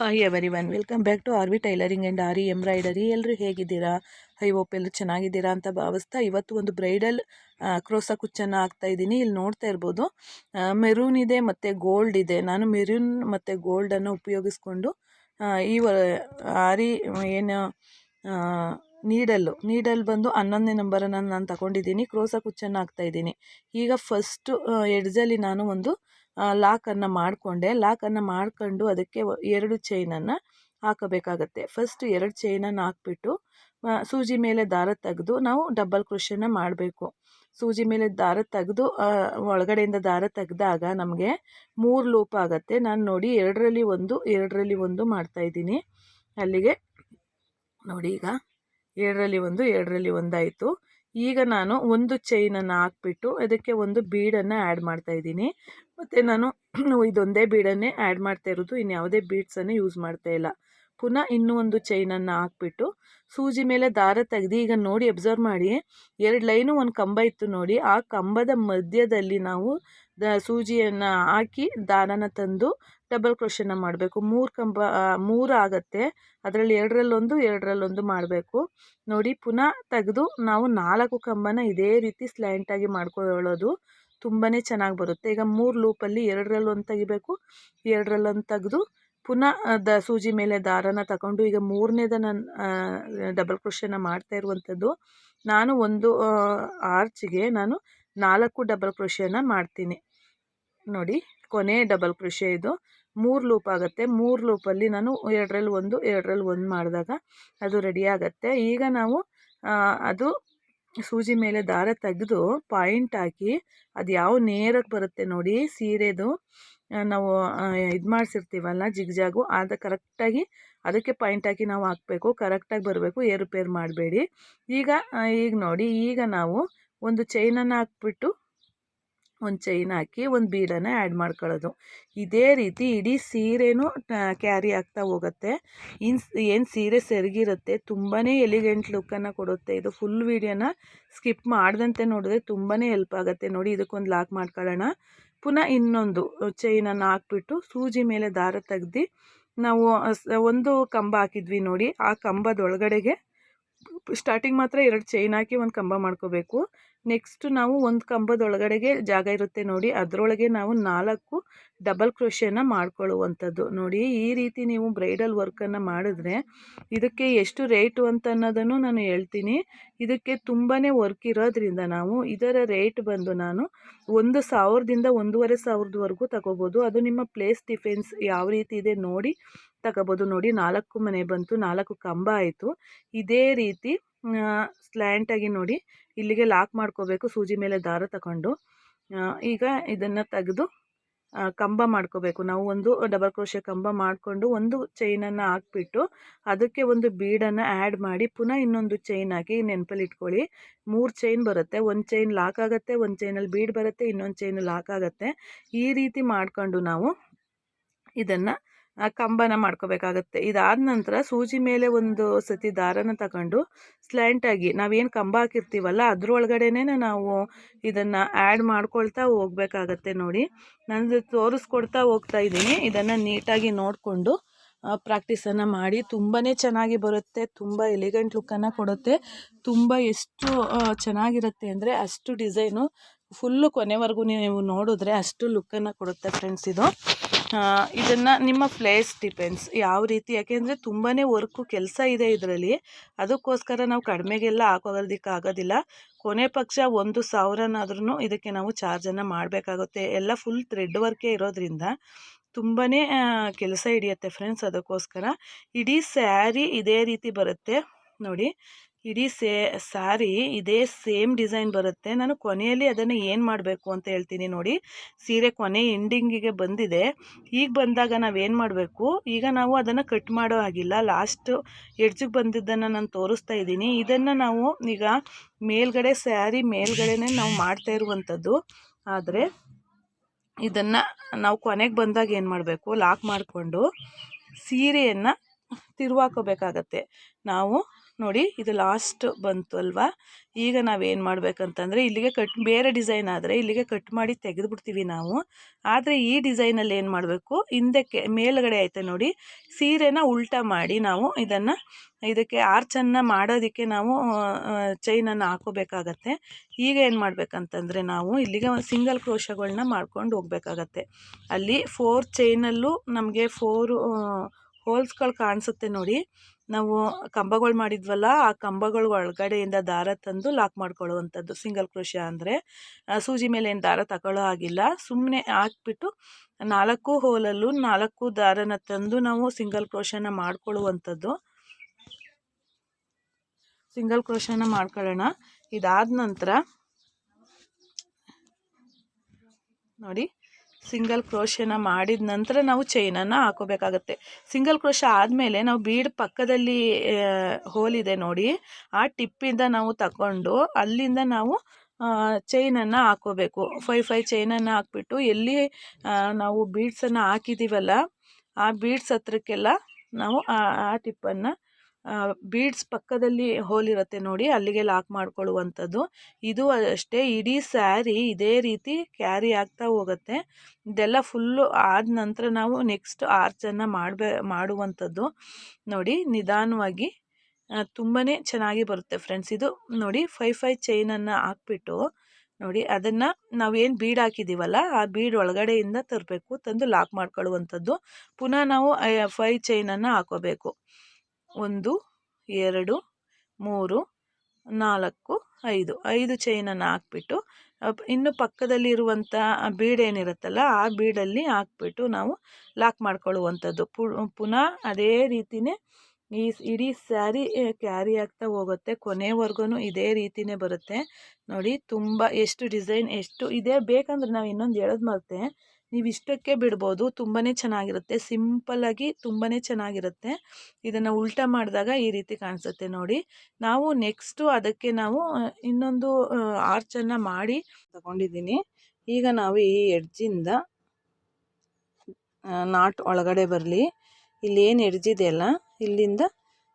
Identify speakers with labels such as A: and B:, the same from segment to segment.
A: Hi everyone welcome back to R V tailoring and aari embroidery ಎಲ್ಲರೂ ಹೇಗಿದ್ದೀರಾ? High ಓಪ್ ಎಲ್ಲರೂ ಚೆನ್ನಾಗಿದ್ದೀರಾ ಅಂತ ಭಾವಿಸ್ತಾ ಇವತ್ತು ಒಂದು ಬ್ರೈಡಲ್ ಕ್ರೋಸ ಕುಚ್ಚನ್ನು ಹಾಕ್ತಾ ಇದ್ದೀನಿ. ಇಲ್ಲಿ ನೋಡ್ತಾ ಇರ್ಬೋದು ಮೆರೂನ್ ಇದೆ ಮತ್ತು ಗೋಲ್ಡ್ ಇದೆ. ನಾನು ಮೆರೂನ್ ಮತ್ತು ಗೋಲ್ಡನ್ನು ಉಪಯೋಗಿಸ್ಕೊಂಡು ಈ ಆರಿ, ಏನು ನೀಡಲ್ಲು ನೀಡಲ್ ಬಂದು ಹನ್ನೊಂದನೇ ನಂಬರನ್ನು ನಾನು ತಗೊಂಡಿದ್ದೀನಿ. ಕ್ರೋಸ ಕುಚ್ಚನ್ನು ಹಾಕ್ತಾ ಇದ್ದೀನಿ. ಈಗ ಫಸ್ಟು ಎಡ್ಜಲ್ಲಿ ನಾನು ಒಂದು ಲಾಕನ್ನು ಮಾಡಿಕೊಂಡೆ. ಲಾಕನ್ನು ಮಾಡ್ಕೊಂಡು ಅದಕ್ಕೆ ಎರಡು ಚೈನನ್ನು ಹಾಕಬೇಕಾಗತ್ತೆ. ಫಸ್ಟ್ ಎರಡು ಚೈನನ್ನು ಹಾಕ್ಬಿಟ್ಟು ಸೂಜಿ ಮೇಲೆ ದಾರ ತೆಗೆದು ನಾವು ಡಬಲ್ ಕ್ರೋಶನ ಮಾಡಬೇಕು. ಸೂಜಿ ಮೇಲೆ ದಾರ ತೆಗೆದು ಒಳಗಡೆಯಿಂದ ದಾರ ತೆಗೆದಾಗ ನಮಗೆ ಮೂರು ಲೂಪ್ ಆಗುತ್ತೆ. ನಾನು ನೋಡಿ ಎರಡರಲ್ಲಿ ಒಂದು ಎರಡರಲ್ಲಿ ಒಂದು ಮಾಡ್ತಾ ಇದ್ದೀನಿ. ಅಲ್ಲಿಗೆ ನೋಡಿ ಈಗ, ಎರಡರಲ್ಲಿ ಒಂದು, ಎರಡರಲ್ಲಿ ಒಂದಾಯಿತು. ಈಗ ನಾನು ಒಂದು ಚೈನನ್ನು ಹಾಕ್ಬಿಟ್ಟು ಅದಕ್ಕೆ ಒಂದು ಬೀಡನ್ನು ಆ್ಯಡ್ ಮಾಡ್ತಾ ಇದ್ದೀನಿ. ಮತ್ತು ನಾನು ಇದೊಂದೇ ಬೀಡನ್ನೇ ಆ್ಯಡ್ ಮಾಡ್ತಾ ಇರೋದು ಇನ್ನು ಯಾವುದೇ ಬೀಡ್ಸನ್ನು ಯೂಸ್ ಮಾಡ್ತಾ ಇಲ್ಲ. ಪುನಃ ಇನ್ನೂ ಒಂದು ಚೈನನ್ನು ಹಾಕ್ಬಿಟ್ಟು ಸೂಜಿ ಮೇಲೆ ದಾರ ತೆಗೆದು ಈಗ ನೋಡಿ ಅಬ್ಸರ್ವ್ ಮಾಡಿ. ಎರಡು ಲೈನು ಒಂದು ಕಂಬ ಇತ್ತು ನೋಡಿ. ಆ ಕಂಬದ ಮಧ್ಯದಲ್ಲಿ ನಾವು ದ ಸೂಜಿಯನ್ನು ಹಾಕಿ ದಾರನ ತಂದು ಡಬಲ್ ಕ್ರೋಶನ ಮಾಡಬೇಕು. ಮೂರು ಕಂಬ ಮೂರು ಆಗುತ್ತೆ. ಅದರಲ್ಲಿ ಎರಡರಲ್ಲೊಂದು ಎರಡರಲ್ಲೊಂದು ಮಾಡಬೇಕು. ನೋಡಿ, ಪುನಃ ತೆಗೆದು ನಾವು ನಾಲ್ಕು ಕಂಬನ ಇದೇ ರೀತಿ ಸ್ಲ್ಯಾಂಟಾಗಿ ಮಾಡ್ಕೊಳ್ಳೋದು ತುಂಬಾ ಚೆನ್ನಾಗಿ ಬರುತ್ತೆ. ಈಗ ಮೂರು ಲೂಪಲ್ಲಿ ಎರಡರಲ್ಲೊಂದು ತೆಗಿಬೇಕು, ಎರಡರಲ್ಲೊಂದು ತೆಗೆದು ಪುನಃ ದ ಸೂಜಿ ಮೇಲೆ ದಾರನ ತಗೊಂಡು ಈಗ ಮೂರನೇದ ನಾನು ಡಬಲ್ ಕ್ರೋಶನ ಮಾಡ್ತಾ ಇರುವಂಥದ್ದು, ನಾನು ಒಂದು ಆರ್ಚ್ಗೆ ನಾನು ನಾಲ್ಕು ಡಬಲ್ ಕ್ರೋಶನ ಮಾಡ್ತೀನಿ. ನೋಡಿ, ಕೊನೆ ಡಬಲ್ ಕ್ರೋಶೆ ಇದು. ಮೂರು ಲೂಪ್ ಆಗುತ್ತೆ. ಮೂರು ಲೂಪಲ್ಲಿ ನಾನು ಎರಡರಲ್ಲಿ ಒಂದು ಎರಡರಲ್ಲಿ ಒಂದು ಮಾಡಿದಾಗ ಅದು ರೆಡಿ ಆಗುತ್ತೆ. ಈಗ ನಾವು ಅದು ಸೂಜಿ ಮೇಲೆ ದಾರ ತೆಗೆದು ಪಾಯಿಂಟ್ ಹಾಕಿ ಅದು ಯಾವ ನೇರಕ್ಕೆ ಬರುತ್ತೆ ನೋಡಿ, ಸೀರೆದು ನಾವು ಇದು ಮಾಡಿಸಿರ್ತೀವಲ್ಲ ಜಿಗ್ಜಾಗು, ಅದು ಕರೆಕ್ಟಾಗಿ ಅದಕ್ಕೆ ಪಾಯಿಂಟ್ ಹಾಕಿ ನಾವು ಹಾಕಬೇಕು. ಕರೆಕ್ಟಾಗಿ ಬರಬೇಕು. ಏರುಪೇರು ಮಾಡಬೇಡಿ. ಈಗ ಈಗ ನೋಡಿ, ಈಗ ನಾವು ಒಂದು ಚೈನನ್ನು ಹಾಕ್ಬಿಟ್ಟು ಒಂದು ಚೈನ್ ಹಾಕಿ ಒಂದು ಬೀಡನ್ನ ಆ್ಯಡ್ ಮಾಡ್ಕೊಳ್ಳೋದು. ಇದೇ ರೀತಿ ಇಡೀ ಸೀರೆನೂ ಕ್ಯಾರಿ ಆಗ್ತಾ ಹೋಗುತ್ತೆ. ಇನ್ ಏನು ಸೀರೆ ಸೆರಗಿರುತ್ತೆ ತುಂಬಾ ಎಲಿಗೆಂಟ್ ಲುಕ್ಕನ್ನು ಕೊಡುತ್ತೆ. ಇದು ಫುಲ್ ವೀಡಿಯೋನ ಸ್ಕಿಪ್ ಮಾಡಿದಂತೆ ನೋಡಿದ್ರೆ ತುಂಬಾ ಹೆಲ್ಪ್ ಆಗುತ್ತೆ. ನೋಡಿ, ಇದಕ್ಕೊಂದು ಲಾಕ್ ಮಾಡ್ಕೊಳ್ಳೋಣ. ಪುನಃ ಇನ್ನೊಂದು ಚೈನನ್ನು ಹಾಕ್ಬಿಟ್ಟು ಸೂಜಿ ಮೇಲೆ ದಾರ ತೆಗ್ದು ನಾವು ಒಂದು ಕಂಬ ಹಾಕಿದ್ವಿ ನೋಡಿ. ಆ ಕಂಬದೊಳಗಡೆಗೆ ಸ್ಟಾರ್ಟಿಂಗ್ ಮಾತ್ರ ಎರಡು ಚೈನ್ ಹಾಕಿ ಒಂದು ಕಂಬ ಮಾಡ್ಕೋಬೇಕು. ನೆಕ್ಸ್ಟ್ ನಾವು ಒಂದು ಕಂಬದೊಳಗಡೆಗೆ ಜಾಗ ಇರುತ್ತೆ ನೋಡಿ. ಅದರೊಳಗೆ ನಾವು ನಾಲ್ಕು ಡಬಲ್ ಕ್ರೋಶನ ಮಾಡ್ಕೊಳ್ಳುವಂಥದ್ದು. ನೋಡಿ, ಈ ರೀತಿ ನೀವು ಬ್ರೈಡಲ್ ವರ್ಕನ್ನು ಮಾಡಿದ್ರೆ ಇದಕ್ಕೆ ಎಷ್ಟು ರೇಟು ಅಂತ ಅನ್ನೋದನ್ನು ನಾನು ಹೇಳ್ತೀನಿ. ಇದಕ್ಕೆ ತುಂಬಾ ವರ್ಕ್ ಇರೋದ್ರಿಂದ ನಾವು ಇದರ ರೇಟ್ ಬಂದು ನಾನು ಒಂದು ಸಾವಿರದಿಂದ ಒಂದೂವರೆ ಸಾವಿರದವರೆಗೂ ತಗೋಬೋದು. ಅದು ನಿಮ್ಮ ಪ್ಲೇಸ್ ಡಿಫೆನ್ಸ್ ಯಾವ ರೀತಿ ಇದೆ ನೋಡಿ ತಗೋಬೋದು. ನೋಡಿ, ನಾಲ್ಕು ಮನೆ ಬಂತು, ನಾಲ್ಕು ಕಂಬ ಆಯಿತು. ಇದೇ ರೀತಿ ಸ್ಲ್ಯಾಂಟಾಗಿ ನೋಡಿ, ಇಲ್ಲಿಗೆ ಲಾಕ್ ಮಾಡ್ಕೋಬೇಕು, ಸೂಜಿ ಮೇಲೆ ದಾರ ತಗೊಂಡು. ಈಗ ಇದನ್ನು ತೆಗೆದು ಕಂಬ ಮಾಡ್ಕೋಬೇಕು. ನಾವು ಒಂದು ಡಬಲ್ ಕ್ರೋಶೆ ಕಂಬ ಮಾಡಿಕೊಂಡು ಒಂದು ಚೈನನ್ನು ಹಾಕ್ಬಿಟ್ಟು, ಅದಕ್ಕೆ ಒಂದು ಬೀಡನ್ನು ಆ್ಯಡ್ ಮಾಡಿ, ಪುನಃ ಇನ್ನೊಂದು ಚೈನ್ ಹಾಕಿ ನೆನಪಲ್ಲಿ ಇಟ್ಕೊಳ್ಳಿ. ಮೂರು ಚೈನ್ ಬರುತ್ತೆ. ಒಂದು ಚೈನ್ ಲಾಕ್ ಆಗುತ್ತೆ, ಒಂದು ಚೈನಲ್ಲಿ ಬೀಡ್ ಬರುತ್ತೆ, ಇನ್ನೊಂದು ಚೈನ್ ಲಾಕ್ ಆಗುತ್ತೆ. ಈ ರೀತಿ ಮಾಡಿಕೊಂಡು ನಾವು ಇದನ್ನು ಕಂಬನ ಮಾಡ್ಕೋಬೇಕಾಗತ್ತೆ. ಇದಾದ ನಂತರ ಸೂಜಿ ಮೇಲೆ ಒಂದು ಸತಿ ದಾರನ ತಗೊಂಡು ಸ್ಲ್ಯಾಂಟಾಗಿ ನಾವೇನು ಕಂಬ ಹಾಕಿರ್ತೀವಲ್ಲ ಅದ್ರೊಳಗಡೆನೇ ನಾವು ಇದನ್ನು ಆ್ಯಡ್ ಮಾಡ್ಕೊಳ್ತಾ ಹೋಗ್ಬೇಕಾಗತ್ತೆ ನೋಡಿ. ನಾನು ತೋರಿಸ್ಕೊಡ್ತಾ ಹೋಗ್ತಾ ಇದ್ದೀನಿ. ಇದನ್ನು ನೀಟಾಗಿ ನೋಡಿಕೊಂಡು ಪ್ರಾಕ್ಟೀಸನ್ನು ಮಾಡಿ ತುಂಬಾ ಚೆನ್ನಾಗಿ ಬರುತ್ತೆ, ತುಂಬ ಎಲಿಗೆಂಟ್ ಲುಕ್ಕನ್ನು ಕೊಡುತ್ತೆ, ತುಂಬ ಎಷ್ಟು ಚೆನ್ನಾಗಿರುತ್ತೆ ಅಂದರೆ ಅಷ್ಟು ಡಿಸೈನು ಫುಲ್ಲು ಕೊನೆವರೆಗೂ ನೀವು ನೋಡಿದ್ರೆ ಅಷ್ಟು ಲುಕ್ಕನ್ನು ಕೊಡುತ್ತೆ ಫ್ರೆಂಡ್ಸ್ ಇದು. ಇದನ್ನು ನಿಮ್ಮ ಪ್ಲೇಸ್ ಡಿಪೆಂಡ್ಸ್ ಯಾವ ರೀತಿ, ಯಾಕೆಂದರೆ ತುಂಬಾ ವರ್ಕು ಕೆಲಸ ಇದೆ ಇದರಲ್ಲಿ. ಅದಕ್ಕೋಸ್ಕರ ನಾವು ಕಡಿಮೆಗೆಲ್ಲ ಹಾಕೋದಕ್ಕೆ ಆಗೋದಿಲ್ಲ. ಕೊನೆ ಪಕ್ಷ ಒಂದು ಸಾವಿರನಾದ್ರೂ ಇದಕ್ಕೆ ನಾವು ಚಾರ್ಜನ್ನು ಮಾಡಬೇಕಾಗುತ್ತೆ. ಎಲ್ಲ ಫುಲ್ ಥ್ರೆಡ್ ವರ್ಕೇ ಇರೋದ್ರಿಂದ ತುಂಬಾ ಕೆಲಸ ಹಿಡಿಯುತ್ತೆ ಫ್ರೆಂಡ್ಸ್ ಅದಕ್ಕೋಸ್ಕರ. ಇಡೀ ಸ್ಯಾರಿ ಇದೇ ರೀತಿ ಬರುತ್ತೆ. ನೋಡಿ ಇಡೀ ಸೇ ಸ್ಯಾರಿ ಇದೇ ಸೇಮ್ ಡಿಸೈನ್ ಬರುತ್ತೆ. ನಾನು ಕೊನೆಯಲ್ಲಿ ಅದನ್ನು ಏನು ಮಾಡಬೇಕು ಅಂತ ಹೇಳ್ತೀನಿ ನೋಡಿ. ಸೀರೆ ಕೊನೆ ಎಂಡಿಂಗಿಗೆ ಬಂದಿದೆ. ಈಗ ಬಂದಾಗ ನಾವೇನು ಮಾಡಬೇಕು? ಈಗ ನಾವು ಅದನ್ನು ಕಟ್ ಮಾಡೋ ಆಗಿಲ್ಲ ಲಾಸ್ಟ್ ಎಡ್ಜಿಗೆ ಬಂದಿದ್ದನ್ನು ನಾನು ತೋರಿಸ್ತಾ ಇದ್ದೀನಿ. ಇದನ್ನು ನಾವು ಈಗ ಮೇಲ್ಗಡೆ ಸ್ಯಾರಿ ಮೇಲ್ಗಡೆನೇ ನಾವು ಮಾಡ್ತಾ ಇರುವಂಥದ್ದು. ಆದರೆ ಇದನ್ನು ನಾವು ಕೊನೆಗೆ ಬಂದಾಗ ಏನು ಮಾಡಬೇಕು? ಲಾಕ್ ಮಾಡಿಕೊಂಡು ಸೀರೆಯನ್ನು ತಿರುವಾಕೋಬೇಕಾಗತ್ತೆ. ನಾವು ನೋಡಿ ಇದು ಲಾಸ್ಟ್ ಬಂತು ಅಲ್ವಾ? ಈಗ ನಾವೇನು ಮಾಡಬೇಕಂತಂದರೆ, ಇಲ್ಲಿಗೆ ಕಟ್ ಬೇರೆ ಡಿಸೈನ್ ಆದರೆ ಇಲ್ಲಿಗೆ ಕಟ್ ಮಾಡಿ ತೆಗೆದುಬಿಡ್ತೀವಿ ನಾವು. ಆದರೆ ಈ ಡಿಸೈನಲ್ಲಿ ಏನು ಮಾಡಬೇಕು? ಹಿಂದಕ್ಕೆ, ಮೇಲುಗಡೆ ಐತೆ ನೋಡಿ, ಸೀರೆನ ಉಲ್ಟಾ ಮಾಡಿ ನಾವು ಇದನ್ನು, ಇದಕ್ಕೆ ಆರ್ಚನ್ನು ಮಾಡೋದಕ್ಕೆ ನಾವು ಚೈನನ್ನು ಹಾಕೋಬೇಕಾಗತ್ತೆ. ಈಗ ಏನು ಮಾಡಬೇಕಂತಂದರೆ ನಾವು ಇಲ್ಲಿಗೆ ಸಿಂಗಲ್ ಕ್ರೋಶಗಳನ್ನ ಮಾಡ್ಕೊಂಡು ಹೋಗಬೇಕಾಗತ್ತೆ. ಅಲ್ಲಿ ಫೋರ್ ಚೈನಲ್ಲೂ ನಮಗೆ ಫೋರು ಹೋಲ್ಸ್ಗಳು ಕಾಣಿಸುತ್ತೆ ನೋಡಿ. ನಾವು ಕಂಬಗಳು ಮಾಡಿದ್ವಲ್ಲ, ಆ ಕಂಬಗಳ ಒಳಗಡೆಯಿಂದ ದಾರ ತಂದು ಲಾಕ್ ಮಾಡ್ಕೊಳ್ಳುವಂಥದ್ದು ಸಿಂಗಲ್ ಕ್ರೋಶ ಅಂದರೆ. ಸೂಜಿ ಮೇಲೆ ಏನು ದಾರ ತಗೊಳ್ಳೋ ಆಗಿಲ್ಲ ಸುಮ್ಮನೆ ಹಾಕ್ಬಿಟ್ಟು ನಾಲ್ಕು ಹೋಲಲ್ಲೂ ನಾಲ್ಕು ದಾರನ ತಂದು ನಾವು ಸಿಂಗಲ್ ಕ್ರೋಶನ ಮಾಡ್ಕೊಳ್ಳುವಂಥದ್ದು. ಸಿಂಗಲ್ ಕ್ರೋಶನ ಮಾಡ್ಕೊಳ್ಳೋಣ. ಇದಾದ ನಂತರ ನೋಡಿ. ಸಿಂಗಲ್ ಕ್ರೋಶನ ಮಾಡಿದ ನಂತರ ನಾವು ಚೈನನ್ನು ಹಾಕೋಬೇಕಾಗತ್ತೆ. ಸಿಂಗಲ್ ಕ್ರೋಶ ಆದಮೇಲೆ ನಾವು ಬೀಡ್ ಪಕ್ಕದಲ್ಲಿ ಹೋಲಿದೆ ನೋಡಿ, ಆ ಟಿಪ್ಪಿಂದ ನಾವು ತಗೊಂಡು ಅಲ್ಲಿಂದ ನಾವು ಚೈನನ್ನು ಹಾಕೋಬೇಕು. ಫೈವ್ ಫೈ ಚೈನನ್ನು ಹಾಕ್ಬಿಟ್ಟು ಎಲ್ಲಿ ನಾವು ಬೀಡ್ಸನ್ನು ಹಾಕಿದ್ದೀವಲ್ಲ ಆ ಬೀಡ್ಸ್ ಹತ್ರಕ್ಕೆಲ್ಲ ನಾವು ಆ ಟಿಪ್ಪನ್ನು ಬೀಡ್ಸ್ ಪಕ್ಕದಲ್ಲಿ ಹೋಲ್ ಇರುತ್ತೆ ನೋಡಿ, ಅಲ್ಲಿಗೆ ಲಾಕ್ ಮಾಡ್ಕೊಳ್ಳುವಂಥದ್ದು. ಇದು ಅಷ್ಟೇ, ಇಡೀ ಸ್ಯಾರಿ ಇದೇ ರೀತಿ ಕ್ಯಾರಿ ಆಗ್ತಾ ಹೋಗುತ್ತೆ. ಇದೆಲ್ಲ ಫುಲ್ಲು ಆದ ನಂತರ ನಾವು ನೆಕ್ಸ್ಟ್ ಆರ್ಚನ್ನು ಮಾಡಬೇ, ಮಾಡುವಂಥದ್ದು. ನೋಡಿ, ನಿಧಾನವಾಗಿ ತುಂಬಾ ಚೆನ್ನಾಗಿ ಬರುತ್ತೆ ಫ್ರೆಂಡ್ಸ್ ಇದು. ನೋಡಿ, ಫೈ ಫೈ ಚೈನನ್ನು ಹಾಕ್ಬಿಟ್ಟು, ನೋಡಿ, ಅದನ್ನು ನಾವೇನು ಬೀಡ್ ಹಾಕಿದ್ದೀವಲ್ಲ ಆ ಬೀಡ್ ಒಳಗಡೆಯಿಂದ ತರಬೇಕು, ತಂದು ಲಾಕ್ ಮಾಡ್ಕೊಳ್ಳುವಂಥದ್ದು. ಪುನಃ ನಾವು ಫೈ ಚೈನನ್ನು ಹಾಕೋಬೇಕು. ಒಂದು, ಎರಡು, ಮೂರು, ನಾಲ್ಕು, ಐದು. ಐದು ಚೈನನ್ನು ಹಾಕ್ಬಿಟ್ಟು ಇನ್ನು ಪಕ್ಕದಲ್ಲಿರುವಂಥ ಬೀಡೇನಿರುತ್ತಲ್ಲ, ಆ ಬೀಡಲ್ಲಿ ಹಾಕ್ಬಿಟ್ಟು ನಾವು ಲಾಕ್ ಮಾಡ್ಕೊಳ್ಳುವಂಥದ್ದು. ಪುನಃ ಅದೇ ರೀತಿಯೇ ಈ ಇಡೀ ಸ್ಯಾರಿ ಕ್ಯಾರಿ ಆಗ್ತಾ ಹೋಗುತ್ತೆ. ಕೊನೆವರೆಗೂ ಇದೇ ರೀತಿನೇ ಬರುತ್ತೆ. ನೋಡಿ, ತುಂಬ ಎಷ್ಟು ಡಿಸೈನ್, ಎಷ್ಟು ಇದೇ. ಬೇಕಂದ್ರೆ ನಾವು ಇನ್ನೊಂದು ಹೇಳೋದು ಮರ್ತೆ. ನೀವು ಇಷ್ಟಕ್ಕೆ ಬಿಡ್ಬೋದು. ತುಂಬಾ ಚೆನ್ನಾಗಿರುತ್ತೆ. ಸಿಂಪಲ್ಲಾಗಿ ತುಂಬಾ ಚೆನ್ನಾಗಿರುತ್ತೆ. ಇದನ್ನು ಉಲ್ಟಾ ಮಾಡಿದಾಗ ಈ ರೀತಿ ಕಾಣಿಸುತ್ತೆ ನೋಡಿ. ನಾವು ನೆಕ್ಸ್ಟು ಅದಕ್ಕೆ ನಾವು ಇನ್ನೊಂದು ಆರ್ಚನ್ನು ಮಾಡಿ ತಗೊಂಡಿದ್ದೀನಿ. ಈಗ ನಾವು ಈ ಎಡ್ಜಿಂದ ನಾಟ್ ಒಳಗಡೆ ಬರಲಿ. ಇಲ್ಲೇನು ಎಡ್ಜಿದೆಯಲ್ಲ ಇಲ್ಲಿಂದ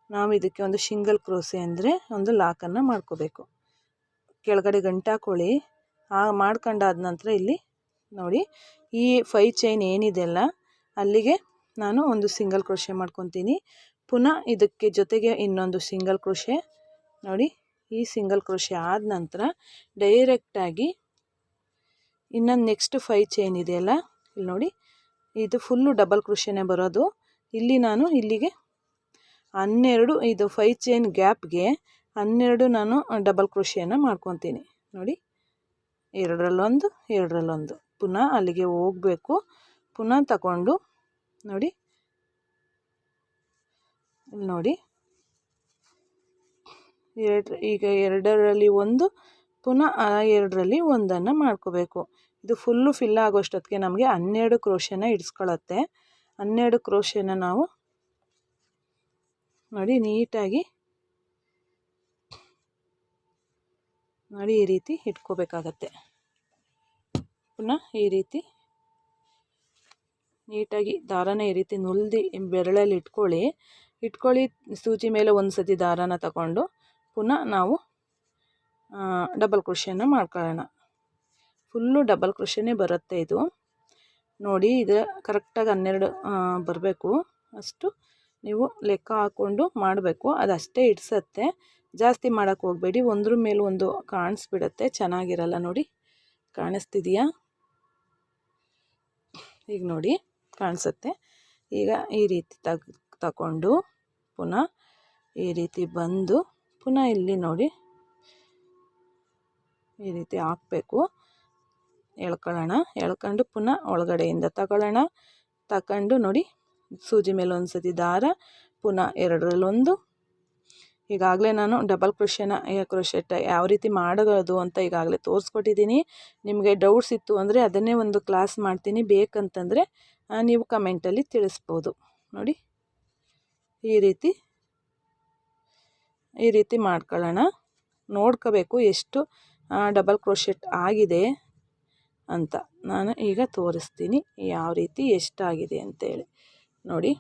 A: ನಾವು ಇದಕ್ಕೆ ಒಂದು ಶಿಂಗಲ್ ಕ್ರೋಸೆ ಅಂದರೆ ಒಂದು ಲಾಕನ್ನು ಮಾಡ್ಕೋಬೇಕು. ಕೆಳಗಡೆ ಗಂಟಾಕೊಳ್ಳಿ ಆ ಮಾಡ್ಕೊಂಡಾದ ನಂತರ ಇಲ್ಲಿ ನೋಡಿ ಈ ಫೈ ಚೈನ್ ಏನಿದೆಯಲ್ಲ ಅಲ್ಲಿಗೆ ನಾನು ಒಂದು ಸಿಂಗಲ್ ಕ್ರೋಶೆ ಮಾಡ್ಕೊತೀನಿ. ಪುನಃ ಇದಕ್ಕೆ ಜೊತೆಗೆ ಇನ್ನೊಂದು ಸಿಂಗಲ್ ಕ್ರೋಶೆ ನೋಡಿ ಈ ಸಿಂಗಲ್ ಕ್ರೋಶೆ ಆದ ನಂತರ ಡೈರೆಕ್ಟಾಗಿ ಇನ್ನೊಂದು ನೆಕ್ಸ್ಟ್ ಫೈ ಚೈನ್ ಇದೆಯಲ್ಲ ಇಲ್ಲಿ ನೋಡಿ. ಇದು ಫುಲ್ಲು ಡಬಲ್ ಕ್ರೋಶೆನೇ ಬರೋದು. ಇಲ್ಲಿ ನಾನು ಇಲ್ಲಿಗೆ ಹನ್ನೆರಡು, ಇದು ಫೈ ಚೈನ್ ಗ್ಯಾಪ್ಗೆ ಹನ್ನೆರಡು ನಾನು ಡಬಲ್ ಕ್ರೋಶಿಯನ್ನು ಮಾಡ್ಕೊತೀನಿ. ನೋಡಿ, ಎರಡರಲ್ಲೊಂದು ಎರಡರಲ್ಲೊಂದು. ಪುನಃ ಅಲ್ಲಿಗೆ ಹೋಗಬೇಕು. ಪುನಃ ತಗೊಂಡು, ನೋಡಿ, ಇಲ್ಲಿ ನೋಡಿ. ಎರಡು, ಈಗ ಎರಡರಲ್ಲಿ ಒಂದು, ಪುನಃ ಎರಡರಲ್ಲಿ ಒಂದನ್ನು ಮಾಡ್ಕೋಬೇಕು. ಇದು ಫುಲ್ಲು ಫಿಲ್ ಆಗೋಷ್ಟೊತ್ತಿಗೆ ನಮಗೆ ಹನ್ನೆರಡು ಕ್ರೋಶನ ಇಡಿಸ್ಕೊಳ್ಳುತ್ತೆ ಹನ್ನೆರಡು ಕ್ರೋಶನ ನಾವು ನೋಡಿ ನೀಟಾಗಿ ನೋಡಿ ಈ ರೀತಿ ಇಟ್ಕೋಬೇಕಾಗತ್ತೆ. ಪುನಃ ಈ ರೀತಿ ನೀಟಾಗಿ ದಾರನ ಈ ರೀತಿ ನುಲ್ದಿ ಬೆರಳಲ್ಲಿ ಇಟ್ಕೊಳ್ಳಿ. ಇಟ್ಕೊಳ್ಳಿ, ಸೂಜಿ ಮೇಲೆ ಒಂದು ಸತಿ ದಾರನ ತಗೊಂಡು ಪುನಃ ನಾವು ಡಬಲ್ ಕೃಷಿಯನ್ನು ಮಾಡ್ಕೊಳ್ಳೋಣ. ಫುಲ್ಲು ಡಬಲ್ ಕೃಷಿನೇ ಬರುತ್ತೆ ಇದು. ನೋಡಿ, ಇದು ಕರೆಕ್ಟಾಗಿ ಹನ್ನೆರಡು ಬರಬೇಕು. ಅಷ್ಟು ನೀವು ಲೆಕ್ಕ ಹಾಕ್ಕೊಂಡು ಮಾಡಬೇಕು. ಅದಷ್ಟೇ ಇಡ್ಸತ್ತೆ. ಜಾಸ್ತಿ ಮಾಡೋಕ್ಕೆ ಹೋಗಬೇಡಿ. ಒಂದ್ರ ಮೇಲೆ ಒಂದು ಕಾಣಿಸ್ಬಿಡತ್ತೆ. ಚೆನ್ನಾಗಿರಲ್ಲ ನೋಡಿ. ಕಾಣಿಸ್ತಿದೆಯಾ? ಈಗ ನೋಡಿ, ಕಾಣಿಸುತ್ತೆ. ಈಗ ಈ ರೀತಿ ತಗ್, ತಗೊಂಡು ಪುನಃ ಈ ರೀತಿ ಬಂದು ಪುನಃ ಇಲ್ಲಿ ನೋಡಿ. ಈ ರೀತಿ ಹಾಕಬೇಕು. ಎಳ್ಕೊಳ್ಳೋಣ. ಎಳ್ಕೊಂಡು ಪುನಃ ಒಳಗಡೆಯಿಂದ ತಗೊಳ್ಳೋಣ. ತಗೊಂಡು ನೋಡಿ. ಸೂಜಿ ಮೇಲೆ ಒಂದು ಸತಿ ದಾರ, ಪುನಃ ಎರಡರಲ್ಲೊಂದು. ಈಗಾಗಲೇ ನಾನು ಡಬಲ್ ಕ್ರೋಷನ ಕ್ರೋಶೆಟ್ ಯಾವ ರೀತಿ ಮಾಡೋದು ಅಂತ ಈಗಾಗಲೇ ತೋರಿಸ್ಕೊಟ್ಟಿದ್ದೀನಿ ನಿಮಗೆ ಡೌಟ್ಸ್ ಇತ್ತು ಅಂದರೆ ಅದನ್ನೇ ಒಂದು ಕ್ಲಾಸ್ ಮಾಡ್ತೀನಿ, ಬೇಕಂತಂದರೆ ನೀವು ಕಮೆಂಟಲ್ಲಿ ತಿಳಿಸ್ಬೋದು. ನೋಡಿ, ಈ ರೀತಿ ಈ ರೀತಿ ಮಾಡ್ಕೊಳ್ಳೋಣ. ನೋಡ್ಕೋಬೇಕು ಎಷ್ಟು ಡಬಲ್ ಕ್ರೋಶೆಟ್ ಆಗಿದೆ ಅಂತ. ನಾನು ಈಗ ತೋರಿಸ್ತೀನಿ ಯಾವ ರೀತಿ ಎಷ್ಟಾಗಿದೆ ಅಂತೇಳಿ. ನೋಡಿ.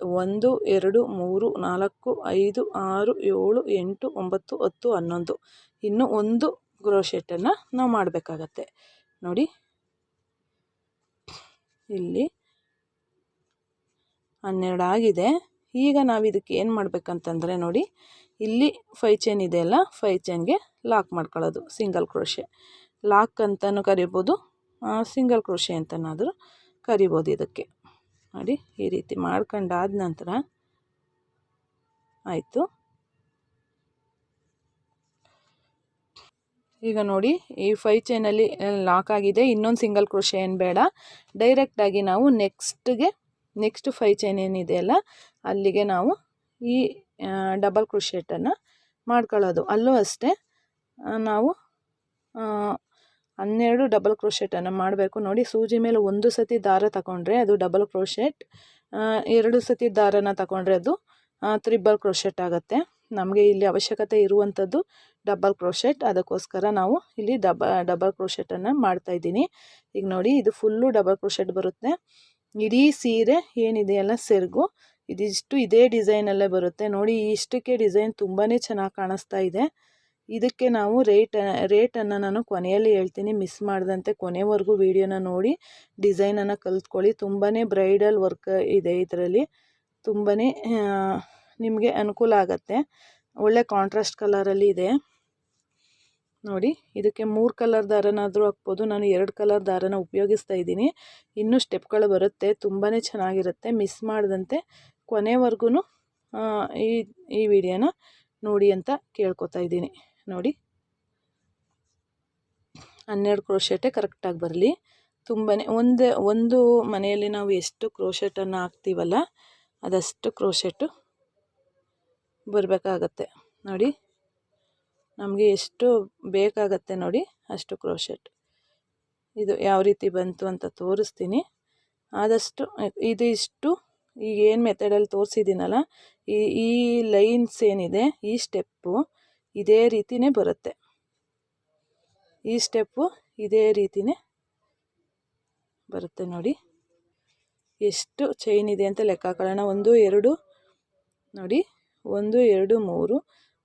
A: ಒಂದು, ಎರಡು, ಮೂರು, ನಾಲ್ಕು, ಐದು, ಆರು, ಏಳು, ಎಂಟು, ಒಂಬತ್ತು, ಹತ್ತು, ಹನ್ನೊಂದು. ಇನ್ನು ಒಂದು ಕ್ರೋಶೆಟನ್ನು ನಾವು ಮಾಡಬೇಕಾಗತ್ತೆ. ನೋಡಿ. ಇಲ್ಲಿ ಹನ್ನೆರಡು ಆಗಿದೆ. ಈಗ ನಾವು ಇದಕ್ಕೆ ಏನು ಮಾಡಬೇಕಂತಂದರೆ ನೋಡಿ, ಇಲ್ಲಿ ಫೈ ಚೈನ್ ಇದೆಯಲ್ಲ ಫೈ ಚೈನ್ಗೆ ಲಾಕ್ ಮಾಡ್ಕೊಳ್ಳೋದು ಸಿಂಗಲ್ ಕ್ರೋಶೆ ಲಾಕ್ ಅಂತಲೂ ಕರಿಬೋದು ಸಿಂಗಲ್ ಕ್ರೋಶೆ ಅಂತನಾದರೂ ಕರಿಬೋದು ಇದಕ್ಕೆ. ನೋಡಿ, ಈ ರೀತಿ ಮಾಡ್ಕೊಂಡಾದ ನಂತರ ಆಯಿತು. ಈಗ ನೋಡಿ, ಈ ಫೈ ಚೈನಲ್ಲಿ ಲಾಕ್ ಆಗಿದೆ. ಇನ್ನೊಂದು ಸಿಂಗಲ್ ಕ್ರೋಶೆ ಏನು ಬೇಡ. ಡೈರೆಕ್ಟಾಗಿ ನಾವು ನೆಕ್ಸ್ಟ್ಗೆ, ನೆಕ್ಸ್ಟ್ ಫೈ ಚೈನ್ ಏನಿದೆಯಲ್ಲ ಅಲ್ಲಿಗೆ ನಾವು ಈ ಡಬಲ್ ಕ್ರೋಶೆಟನ್ನು ಮಾಡ್ಕೊಳ್ಳೋದು. ಅಲ್ಲೂ ಅಷ್ಟೇ ನಾವು ಹನ್ನೆರಡು ಡಬಲ್ ಕ್ರೋಶೆಟನ್ನು ಮಾಡಬೇಕು. ನೋಡಿ, ಸೂಜಿ ಮೇಲೆ ಒಂದು ಸತಿ ದಾರ ತಗೊಂಡ್ರೆ ಅದು ಡಬಲ್ ಕ್ರೋಶೆಟ್ ಎರಡು ಸತಿ ದಾರನ ತಗೊಂಡ್ರೆ ಅದು ತ್ರಿಬಲ್ ಕ್ರೋಶೆಟ್ ಆಗುತ್ತೆ. ನಮಗೆ ಇಲ್ಲಿ ಅವಶ್ಯಕತೆ ಇರುವಂಥದ್ದು ಡಬಲ್ ಕ್ರೋಶೆಟ್ ಅದಕ್ಕೋಸ್ಕರ ನಾವು ಇಲ್ಲಿ ಡಬ ಡಬಲ್ ಕ್ರೋಶೆಟನ್ನು ಮಾಡ್ತಾಯಿದ್ದೀನಿ ಈಗ ನೋಡಿ, ಇದು ಫುಲ್ಲು ಡಬಲ್ ಕ್ರೋಶೆಟ್ ಬರುತ್ತೆ. ಇಡೀ ಸೀರೆ ಏನಿದೆಯಲ್ಲ ಸೆರಗು. ಇದಿಷ್ಟು ಇದೇ ಡಿಸೈನಲ್ಲೇ ಬರುತ್ತೆ. ನೋಡಿ, ಇಷ್ಟಕ್ಕೆ ಡಿಸೈನ್ ತುಂಬಾ ಚೆನ್ನಾಗಿ ಕಾಣಿಸ್ತಾ ಇದೆ. ಇದಕ್ಕೆ ನಾವು ರೇಟ್ ರೇಟನ್ನು ನಾನು ಕೊನೆಯಲ್ಲಿ ಹೇಳ್ತೀನಿ. ಮಿಸ್ ಮಾಡಿದಂತೆ ಕೊನೆವರೆಗೂ ವೀಡಿಯೋನ ನೋಡಿ ಡಿಸೈನನ್ನು ಕಲ್ತ್ಕೊಳ್ಳಿ. ತುಂಬಾ ಬ್ರೈಡಲ್ ವರ್ಕ್ ಇದೆ ಇದರಲ್ಲಿ. ತುಂಬಾ ನಿಮಗೆ ಅನುಕೂಲ ಆಗುತ್ತೆ. ಒಳ್ಳೆ ಕಾಂಟ್ರಾಸ್ಟ್ ಕಲರಲ್ಲಿ ಇದೆ. ನೋಡಿ, ಇದಕ್ಕೆ ಮೂರು ಕಲರ್ ದಾರನಾದರೂ ಹಾಕ್ಬೋದು. ನಾನು ಎರಡು ಕಲರ್ ದಾರನ ಉಪಯೋಗಿಸ್ತಾ ಇದ್ದೀನಿ. ಇನ್ನೂ ಸ್ಟೆಪ್ಗಳು ಬರುತ್ತೆ. ತುಂಬಾ ಚೆನ್ನಾಗಿರುತ್ತೆ. ಮಿಸ್ ಮಾಡದಂತೆ ಕೊನೆವರೆಗೂ ಈ ಈ ವಿಡಿಯೋನ ನೋಡಿ ಅಂತ ಕೇಳ್ಕೊತಾ ಇದ್ದೀನಿ. ನೋಡಿ. ಹನ್ನೆರಡು ಕ್ರೋಶೆಟೇ ಕರೆಕ್ಟಾಗಿ ಬರಲಿ. ತುಂಬಾ ಒಂದೇ, ಒಂದು ಮನೆಯಲ್ಲಿ ನಾವು ಎಷ್ಟು ಕ್ರೋಶೆಟನ್ನು ಹಾಕ್ತೀವಲ್ಲ, ಅದಷ್ಟು ಕ್ರೋಶೆಟ್ಟು ಬರಬೇಕಾಗತ್ತೆ. ನೋಡಿ, ನಮಗೆ ಎಷ್ಟು ಬೇಕಾಗತ್ತೆ ನೋಡಿ, ಅಷ್ಟು ಕ್ರೋಶೆಟ್. ಇದು ಯಾವ ರೀತಿ ಬಂತು ಅಂತ ತೋರಿಸ್ತೀನಿ. ಆದಷ್ಟು, ಇದು ಇಷ್ಟು, ಈಗ ಏನು ಮೆಥಡಲ್ಲಿ ತೋರಿಸಿದ್ದೀನಲ್ಲ, ಈ ಈ ಲೈನ್ಸ್ ಏನಿದೆ, ಈ ಸ್ಟೆಪ್ಪು ಇದೇ ರೀತಿಯೇ ಬರುತ್ತೆ. ಈ ಸ್ಟೆಪ್ಪು ಇದೇ ರೀತಿಯೇ ಬರುತ್ತೆ ನೋಡಿ. ಎಷ್ಟು ಚೈನ್ ಇದೆ ಅಂತ ಲೆಕ್ಕ ಹಾಕೋಣ ಒಂದು, ಎರಡು, ನೋಡಿ. ಒಂದು, ಎರಡು, ಮೂರು,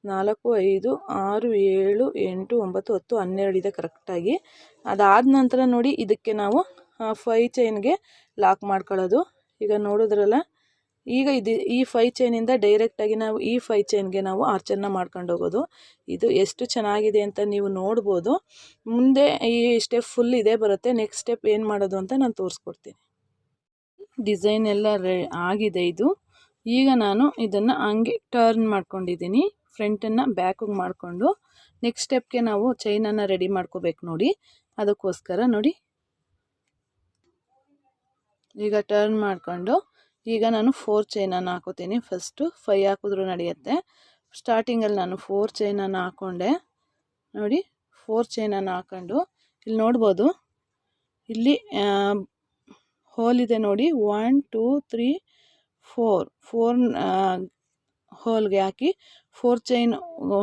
A: ನಾಲ್ಕು, ಐದು, ಆರು, ಏಳು, ಎಂಟು, ಒಂಬತ್ತು, ಹತ್ತು, ಹನ್ನೆರಡು ಇದೆ ಕರೆಕ್ಟಾಗಿ ಅದಾದ ನಂತರ ನೋಡಿ ಇದಕ್ಕೆ ನಾವು ಫೈ ಚೈನ್ಗೆ ಲಾಕ್ ಮಾಡ್ಕೊಳ್ಳೋದು. ಈಗ ನೋಡಿದ್ರಲ್ಲ ಈಗ ಇದು, ಈ ಫೈ ಚೈನಿಂದ ಡೈರೆಕ್ಟಾಗಿ ನಾವು ಈ ಫೈ ಚೈನ್ಗೆ ನಾವು ಆರ್ಚನ್ನ ಮಾಡ್ಕೊಂಡು ಹೋಗೋದು. ಇದು ಎಷ್ಟು ಚೆನ್ನಾಗಿದೆ ಅಂತ ನೀವು ನೋಡ್ಬೋದು. ಮುಂದೆ ಈ ಸ್ಟೆಪ್ ಫುಲ್ ಇದೇ ಬರುತ್ತೆ. ನೆಕ್ಸ್ಟ್ ಸ್ಟೆಪ್ ಏನು ಮಾಡೋದು ಅಂತ ನಾನು ತೋರಿಸ್ಕೊಡ್ತೀನಿ. ಡಿಸೈನ್ ಎಲ್ಲ ಆಗಿದೆ ಇದು. ಈಗ ನಾನು ಇದನ್ನು ಹಂಗೆ ಟರ್ನ್ ಮಾಡ್ಕೊಂಡಿದ್ದೀನಿ. ಫ್ರಂಟನ್ನು ಬ್ಯಾಕಿಗೆ ಮಾಡಿಕೊಂಡು. ನೆಕ್ಸ್ಟ್ ಸ್ಟೆಪ್ಗೆ ನಾವು ಚೈನನ್ನು ರೆಡಿ ಮಾಡ್ಕೋಬೇಕು ನೋಡಿ. ಅದಕ್ಕೋಸ್ಕರ ನೋಡಿ. ಈಗ ಟರ್ನ್ ಮಾಡಿಕೊಂಡು. ಈಗ ನಾನು ಫೋರ್ ಚೈನನ್ನು ಹಾಕೋತೀನಿ. ಫಸ್ಟು ಫೈ ಹಾಕಿದ್ರು ನಡೆಯುತ್ತೆ. ಸ್ಟಾರ್ಟಿಂಗಲ್ಲಿ ನಾನು ಫೋರ್ ಚೈನನ್ನು ಹಾಕ್ಕೊಂಡೆ ನೋಡಿ ಫೋರ್ ಚೈನನ್ನು ಹಾಕ್ಕೊಂಡು ಇಲ್ಲಿ ನೋಡ್ಬೋದು. ಇಲ್ಲಿ ಹೋಲ್ ನೋಡಿ. One two three four four ಹೋಲ್ಗೆ ಹಾಕಿ ಫೋರ್ ಚೈನ್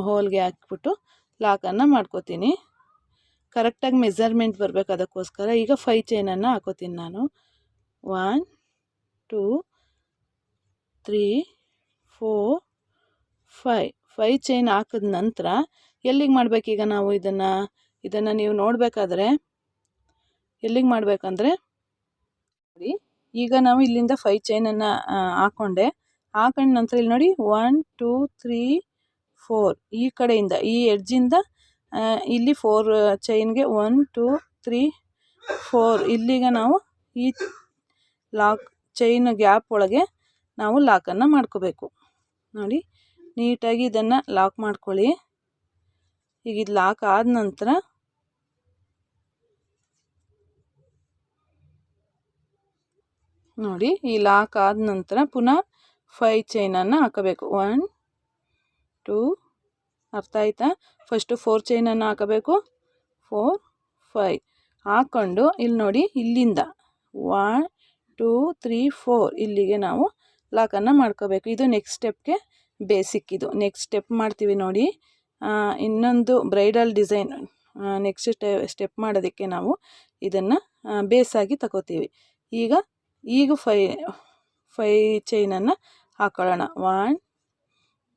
A: ಹೋಲ್ಗೆ ಹಾಕಿಬಿಟ್ಟು ಲಾಕನ್ನು ಮಾಡ್ಕೋತೀನಿ. ಕರೆಕ್ಟಾಗಿ ಮೆಜರ್ಮೆಂಟ್ ಬರಬೇಕು ಅದಕ್ಕೋಸ್ಕರ. ಈಗ ಫೈ ಚೈನನ್ನು ಹಾಕೋತೀನಿ ನಾನು. One two three four five five chain ಹಾಕಿದ ನಂತರ ಎಲ್ಲಿಗೆ ಮಾಡಬೇಕೀಗ ನಾವು ಇದನ್ನು? ಇದನ್ನು ನೀವು ನೋಡಬೇಕಾದ್ರೆ ಎಲ್ಲಿಗೆ ಮಾಡಬೇಕಂದ್ರೆ ನೋಡಿ, ಈಗ ನಾವು ಇಲ್ಲಿಂದ ಫೈ ಚೈನನ್ನು ಹಾಕ್ಕೊಂಡೆ ಹಾಕೊಂಡ. ನಂತರ ಇಲ್ಲಿ ನೋಡಿ ಒನ್ ಟೂ ತ್ರೀ ಫೋರ್ ಈ ಕಡೆಯಿಂದ, ಈ ಎಡ್ಜಿಂದ ಇಲ್ಲಿ ಫೋರ್ ಚೈನ್ಗೆ ಒನ್ ಟೂ ತ್ರೀ ಫೋರ್ ಇಲ್ಲಿಗೆ ನಾವು ಈ ಲಾಕ್ ಚೈನ್ ಗ್ಯಾಪ್ ಒಳಗೆ ನಾವು ಲಾಕನ್ನು ಮಾಡ್ಕೋಬೇಕು. ನೋಡಿ, ನೀಟಾಗಿ ಇದನ್ನು ಲಾಕ್ ಮಾಡ್ಕೊಳ್ಳಿ. ಈಗ ಇದು ಲಾಕ್ ಆದ ನಂತರ ನೋಡಿ, ಈ ಲಾಕ್ ಆದ ನಂತರ ಪುನಃ ಫೈ ಚೈನನ್ನು ಹಾಕಬೇಕು. ಒನ್ ಟೂ ಅರ್ಥ ಆಯ್ತಾ? ಫಸ್ಟು ಫೋರ್ ಚೈನನ್ನು ಹಾಕಬೇಕು. ಫೋರ್ ಫೈ ಹಾಕ್ಕೊಂಡು ಇಲ್ಲಿ ನೋಡಿ ಇಲ್ಲಿಂದ. ಒನ್ ಟೂ ತ್ರೀ ಫೋರ್ ಇಲ್ಲಿಗೆ ನಾವು ಲಾಕನ್ನು ಮಾಡ್ಕೋಬೇಕು. ಇದು ನೆಕ್ಸ್ಟ್ ಸ್ಟೆಪ್ಗೆ ಬೇಸಿಕ್ ಇದು. ನೆಕ್ಸ್ಟ್ ಸ್ಟೆಪ್ ಮಾಡ್ತೀವಿ ನೋಡಿ. ಇನ್ನೊಂದು ಬ್ರೈಡಲ್ ಡಿಸೈನ್ ನೆಕ್ಸ್ಟ್ ಸ್ಟೆ ಸ್ಟೆಪ್ ಮಾಡೋದಕ್ಕೆ ನಾವು ಇದನ್ನು ಬೇಸಾಗಿ ತಗೋತೀವಿ. ಈಗ ಈಗ ಫೈ ಫೈ ಚೈನನ್ನು ಹಾಕೊಳ್ಳೋಣ. One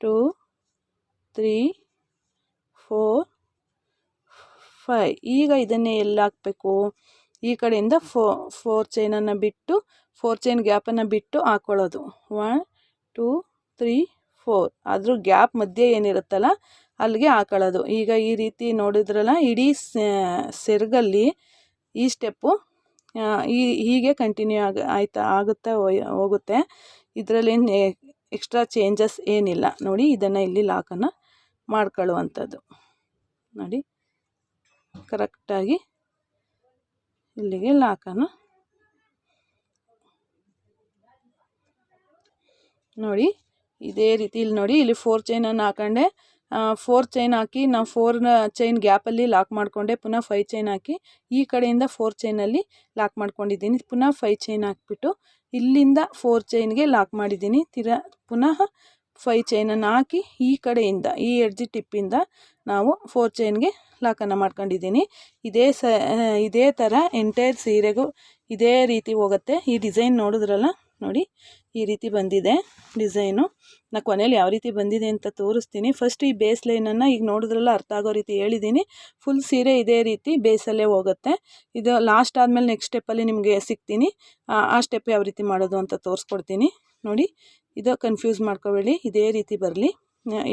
A: two three four five ಈಗ ಇದನ್ನೇ ಎಲ್ಲಿ ಹಾಕಬೇಕು? ಈ ಕಡೆಯಿಂದ ಫೋ ಫೋರ್ ಚೈನನ್ನು ಬಿಟ್ಟು ಫೋರ್ ಚೈನ್ ಗ್ಯಾಪನ್ನು ಬಿಟ್ಟು ಹಾಕ್ಕೊಳ್ಳೋದು ಒನ್ ಟೂ ತ್ರೀ ಫೋರ್ ಅದ್ರ ಗ್ಯಾಪ್ ಮಧ್ಯೆ ಏನಿರುತ್ತಲ್ಲ, ಅಲ್ಲಿಗೆ ಹಾಕೊಳ್ಳೋದು. ಈಗ ಈ ರೀತಿ ನೋಡಿದ್ರಲ್ಲ, ಇಡೀ ಸೆರಗಲ್ಲಿ ಈ ಸ್ಟೆಪ್ಪು ಈ, ಹೀಗೆ ಕಂಟಿನ್ಯೂ ಆಗ, ಆಯ್ತಾ, ಆಗುತ್ತಾ ಹೋಗುತ್ತೆ. ಇದರಲ್ಲಿ ಎಕ್ಸ್ಟ್ರಾ ಚೇಂಜಸ್ ಏನಿಲ್ಲ. ನೋಡಿ, ಇದನ್ನು ಇಲ್ಲಿ ಲಾಕನ್ನು ಮಾಡ್ಕೊಳ್ಳುವಂಥದ್ದು. ನೋಡಿ ಕರೆಕ್ಟಾಗಿ ಇಲ್ಲಿಗೆ ಲಾಕನ್ನು ನೋಡಿ, ಇದೇ ರೀತಿ ಇಲ್ಲಿ ನೋಡಿ, ಇಲ್ಲಿ ಫೋರ್ ಚೈನನ್ನು ಹಾಕೊಂಡೆ. ಫೋರ್ ಚೈನ್ ಹಾಕಿ ನಾವು ಫೋರ್ ಚೈನ್ ಗ್ಯಾಪಲ್ಲಿ ಲಾಕ್ ಮಾಡಿಕೊಂಡೆ. ಪುನಃ ಫೈ ಚೈನ್ ಹಾಕಿ ಈ ಕಡೆಯಿಂದ ಫೋರ್ ಚೈನಲ್ಲಿ ಲಾಕ್ ಮಾಡ್ಕೊಂಡಿದ್ದೀನಿ. ಪುನಃ ಫೈ ಚೈನ್ ಹಾಕ್ಬಿಟ್ಟು ಇಲ್ಲಿಂದ ಫೋರ್ ಚೈನ್ಗೆ ಲಾಕ್ ಮಾಡಿದ್ದೀನಿ. ತಿರ, ಪುನಃ ಫೈ ಚೈನನ್ನು ಹಾಕಿ ಈ ಕಡೆಯಿಂದ, ಈ ಎಡ್ಜಿ ಟಿಪ್ಪಿಂದ ನಾವು ಫೋರ್ ಚೈನ್ಗೆ ಲಾಕನ್ನು ಮಾಡ್ಕೊಂಡಿದ್ದೀನಿ. ಇದೇ ಸ, ಇದೇ ಥರ ಎಂಟೈರ್ ಸೀರೆಗೂ ಇದೇ ರೀತಿ ಹೋಗುತ್ತೆ. ಈ ಡಿಸೈನ್ ನೋಡಿದ್ರಲ್ಲ? ನೋಡಿ ಈ ರೀತಿ ಬಂದಿದೆ ಡಿಸೈನು. ನಾ ಕೊನೆಯಲ್ಲಿ ಯಾವ ರೀತಿ ಬಂದಿದೆ ಅಂತ ತೋರಿಸ್ತೀನಿ. ಫಸ್ಟ್ ಈ ಬೇಸ್ ಲೈನನ್ನು ಈಗ ನೋಡಿದ್ರಲ್ಲ ಅರ್ಥ ಆಗೋ ರೀತಿ ಹೇಳಿದ್ದೀನಿ ಫುಲ್ ಸೀರೆ ಇದೇ ರೀತಿ ಬೇಸಲ್ಲೇ ಹೋಗುತ್ತೆ. ಇದು ಲಾಸ್ಟ್ ಆದಮೇಲೆ ನೆಕ್ಸ್ಟ್ ಸ್ಟೆಪ್ಪಲ್ಲಿ ನಿಮಗೆ ಸಿಗ್ತೀನಿ. ಆ ಸ್ಟೆಪ್ ಯಾವ ರೀತಿ ಮಾಡೋದು ಅಂತ ತೋರಿಸ್ಕೊಡ್ತೀನಿ. ನೋಡಿ, ಇದು ಕನ್ಫ್ಯೂಸ್ ಮಾಡ್ಕೋಬೇಡಿ. ಇದೇ ರೀತಿ ಬರಲಿ.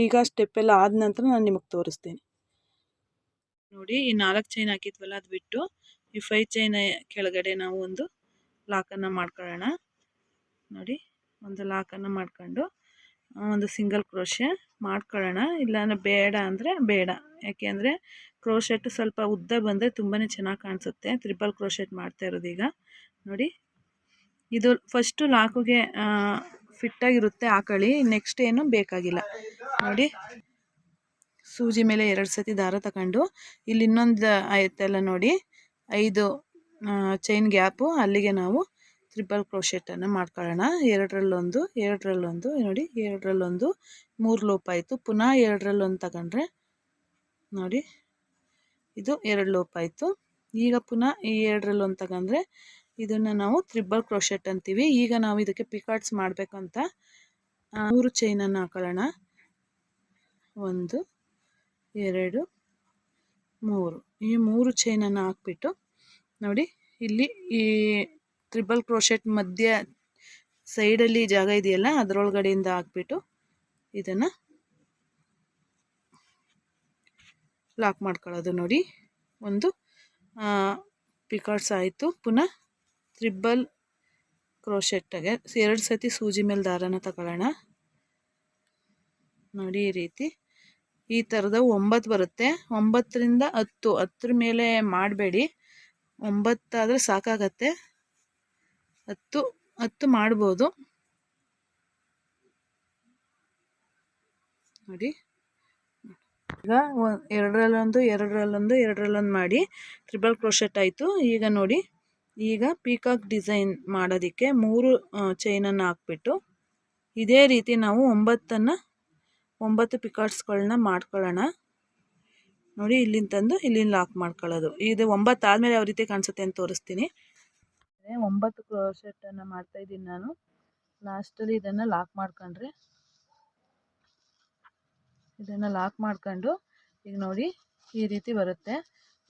A: ಈಗ ಸ್ಟೆಪ್ ಎಲ್ಲ ಆದ ನಂತರ ನಾನು ನಿಮಗೆ ತೋರಿಸ್ತೀನಿ. ನೋಡಿ, ಈ ನಾಲ್ಕು ಚೈನ್ ಹಾಕಿದ್ವಲ್ಲ ಅದು ಬಿಟ್ಟು ಈ ಫೈ ಚೈನ್ ಕೆಳಗಡೆ ನಾವು ಒಂದು ಲಾಕನ್ನು ಮಾಡ್ಕೊಳ್ಳೋಣ. ನೋಡಿ, ಒಂದು ಲಾಕನ್ನು ಮಾಡ್ಕೊಂಡು ಒಂದು ಸಿಂಗಲ್ ಕ್ರೋಶೆ ಮಾಡ್ಕೊಳ್ಳೋಣ. ಇಲ್ಲಾಂದರೆ ಬೇಡ ಅಂದರೆ ಬೇಡ. ಯಾಕೆ ಅಂದರೆ ಕ್ರೋಶೆಟ್ ಸ್ವಲ್ಪ ಉದ್ದ ಬಂದರೆ ತುಂಬಾ ಚೆನ್ನಾಗಿ ಕಾಣಿಸುತ್ತೆ. ತ್ರಿಬಲ್ ಕ್ರೋಶೆಟ್ ಮಾಡ್ತಾ ಇರೋದು ಈಗ. ನೋಡಿ, ಇದು ಫಸ್ಟು ಲಾಕುಗೆ ಫಿಟ್ಟಾಗಿರುತ್ತೆ ಹಾಕೊಳ್ಳಿ ನೆಕ್ಸ್ಟ್ ಏನು ಬೇಕಾಗಿಲ್ಲ. ನೋಡಿ, ಸೂಜಿ ಮೇಲೆ ಎರಡು ಸತಿ ದಾರ ತಗೊಂಡು, ಇಲ್ಲಿ ಇನ್ನೊಂದು ಆಯ್ತಲ್ಲ ನೋಡಿ, ಐದು ಚೈನ್ ಗ್ಯಾಪು. ಅಲ್ಲಿಗೆ ನಾವು ತ್ರಿಬಲ್ ಕ್ರೋಶೆಟನ್ನು ಮಾಡ್ಕೊಳ್ಳೋಣ. ಎರಡರಲ್ಲೊಂದು ಎರಡರಲ್ಲೊಂದು, ನೋಡಿ, ಎರಡರಲ್ಲೊಂದು, ಮೂರು ಲೋಪ ಆಯಿತು. ಪುನಃ ಎರಡರಲ್ಲೊಂದು ತಗೊಂಡ್ರೆ, ನೋಡಿ, ಇದು ಎರಡು ಲೋಪ ಆಯಿತು. ಈಗ ಪುನಃ ಈ ಎರಡರಲ್ಲೊಂದು ತಗೊಂಡ್ರೆ, ಇದನ್ನು ನಾವು ತ್ರಿಬಲ್ ಕ್ರೋಶೆಟ್ ಅಂತೀವಿ. ಈಗ ನಾವು ಇದಕ್ಕೆ ಪಿಕಾಟ್ಸ್ ಅಂತ ಮೂರು ಚೈನನ್ನು ಹಾಕೊಳ್ಳೋಣ. ಒಂದು, ಎರಡು, ಮೂರು. ಈ ಮೂರು ಚೈನನ್ನು ಹಾಕ್ಬಿಟ್ಟು, ನೋಡಿ, ಇಲ್ಲಿ ಈ ತ್ರಿಬಲ್ ಕ್ರೋಶೆಟ್ ಮಧ್ಯ ಸೈಡಲ್ಲಿ ಜಾಗ ಇದೆಯಲ್ಲ, ಅದರೊಳಗಡೆಯಿಂದ ಹಾಕ್ಬಿಟ್ಟು ಇದನ್ನು ಲಾಕ್ ಮಾಡ್ಕೊಳ್ಳೋದು ನೋಡಿ. ಒಂದು ಪಿಕಾಟ್ಸ್ ಆಯಿತು. ಪುನಃ ತ್ರಿಬಲ್ ಕ್ರೋಶೆಟ್ಟಾಗೆ ಎರಡು ಸತಿ ಸೂಜಿ ಮೇಲೆ ದಾರನ ತಗೊಳ್ಳೋಣ. ನೋಡಿ ಈ ರೀತಿ. ಈ ಥರದ ಒಂಬತ್ತು ಬರುತ್ತೆ. ಒಂಬತ್ತರಿಂದ ಹತ್ತು, ಹತ್ತರ ಮೇಲೆ ಮಾಡಬೇಡಿ. ಒಂಬತ್ತಾದರೆ ಸಾಕಾಗತ್ತೆ. ಹತ್ತು ಹತ್ತು ಮಾಡ್ಬೋದು. ನೋಡಿ. ಈಗ ಎರಡರಲ್ಲೊಂದು ಎರಡರಲ್ಲೊಂದು ಎರಡರಲ್ಲೊಂದು ಮಾಡಿ ತ್ರಿಬಲ್ ಕ್ರೋಶೆಟ್ ಆಯಿತು. ಈಗ ನೋಡಿ, ಈಗ ಪೀಕಾಕ್ ಡಿಸೈನ್ ಮಾಡೋದಕ್ಕೆ ಮೂರು ಚೈನನ್ನು ಹಾಕ್ಬಿಟ್ಟು ಇದೇ ರೀತಿ ನಾವು ಒಂಬತ್ತನ್ನು, ಒಂಬತ್ತು ಪಿಕಾಟ್ಸ್ಗಳನ್ನ ಮಾಡ್ಕೊಳ್ಳೋಣ. ನೋಡಿ, ಇಲ್ಲಿಂದ ತಂದು ಇಲ್ಲಿಂದ ಲಾಕ್ ಮಾಡ್ಕೊಳ್ಳೋದು. ಇದು ಒಂಬತ್ತು ಆದಮೇಲೆ ಯಾವ ರೀತಿ ಕಾಣಿಸುತ್ತೆ ಅಂತ ತೋರಿಸ್ತೀನಿ. ಒಂಬತ್ತು ಮಾಡ್ತಾ ಮಾಡ್ತಾಯಿದ್ದೀನಿ ನಾನು. ಲಾಸ್ಟಲ್ಲಿ ಇದನ್ನು ಲಾಕ್ ಮಾಡ್ಕೊಂಡ್ರೆ. ಇದನ್ನು ಲಾಕ್ ಮಾಡ್ಕೊಂಡು ಈಗ ನೋಡಿ ಈ ರೀತಿ ಬರುತ್ತೆ.